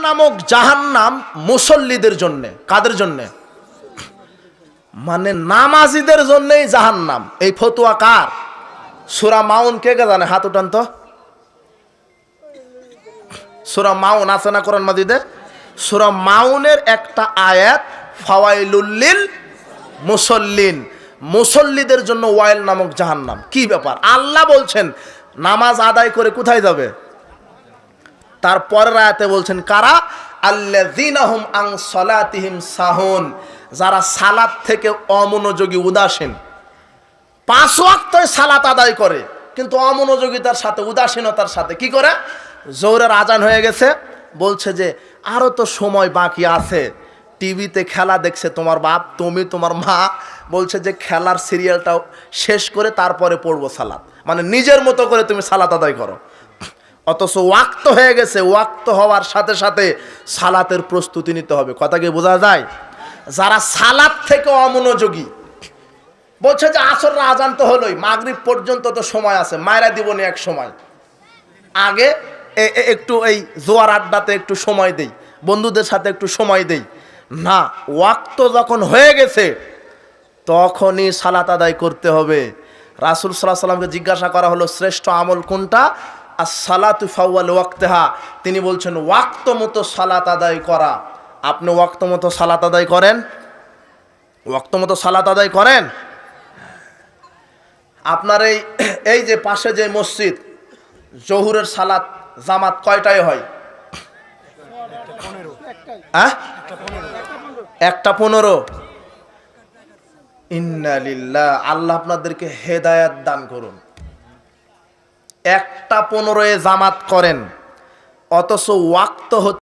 নামক জাহান্নাম মুসল্লিদের জন্য, কাদের জন্য? মানে নামাজিদের জন্যই জাহান্নাম। এই ফতুয়া কার? সুরা মাউন কে কে জানে? হাত উঠান তো। সুরা মাউন আছে না কোরআন মাজিদে? সুরা মাউনের একটা আয়াত ফাওয়াইলুল্লিল মুসল্লিন। মুসল্লিদের জন্য ওয়াইল নামক জাহান্নাম। কি ব্যাপার? আল্লাহ বলছেন, নামাজ আদায় করে কোথায় যাবে? তার পরের আয়াতে বলছেন, কারা? আল্লাযীনাহুম আন সলাতিহিম সাহুন। যারা সালাত থেকে অমনোযোগী, উদাসীন। পাঁচ ওয়াক্তই সালাত আদায় করে, কিন্তু অমনোযোগিতার সাথে, উদাসীনতার সাথে কি করে? জোরের আজান হয়ে গেছে। বলছে যে আরও তো সময় বাকি আছে। টিভিতে খেলা দেখছে তোমার বাপ, তুমি, তোমার মা। বলছে যে, খেলার সিরিয়ালটাও শেষ করে তারপরে পড়ব সালাত। মানে নিজের মতো করে তুমি সালাত আদায় করো। অথচ ওয়াক্ত হয়ে গেছে, ওয়াক্ত হওয়ার সাথে সাথে সালাতের প্রস্তুতি নিতে হবে। কথা কি বোঝা যায়? যারা সালাত থেকে অমনোযোগী, বলছে যে আসর আজান তো হলোই, মাগরিব পর্যন্ত তো সময় আছে, মায়েরা দিবনি এক সময়। আগে একটু এই জোয়ার আড্ডাতে একটু সময় দেই, বন্ধুদের সাথে একটু সময় দেই। না, ওয়াক্ত যখন হয়ে গেছে, তখনই সালাত আদায় করতে হবে। রাসুল সাল্লাহ সাল্লামকে জিজ্ঞাসা করা হলো, শ্রেষ্ঠ আমল কোনটা? আর সালাতু ফাউয়াল ওয়াক্তেহা। তিনি বলছেন ওয়াক্ত মতো সালাত আদায় করা। আপনি ওয়াক্ত মতো সালাত আদায় করেন? ওয়াক্ত মতো সালাত আদায় করেন? আপনার এই এই যে পাশে যে মসজিদ, জহুরের সালাত জামাত কয়টায় হয়? হ্যাঁ? একটা পনেরো। ইন্নালিল্লাহ আল্লাহ আপনাদেরকে হেদায়াত দান করুন। একটা পনেরোয় জামাত করেন। অথচ ওয়াক্ত হচ্ছে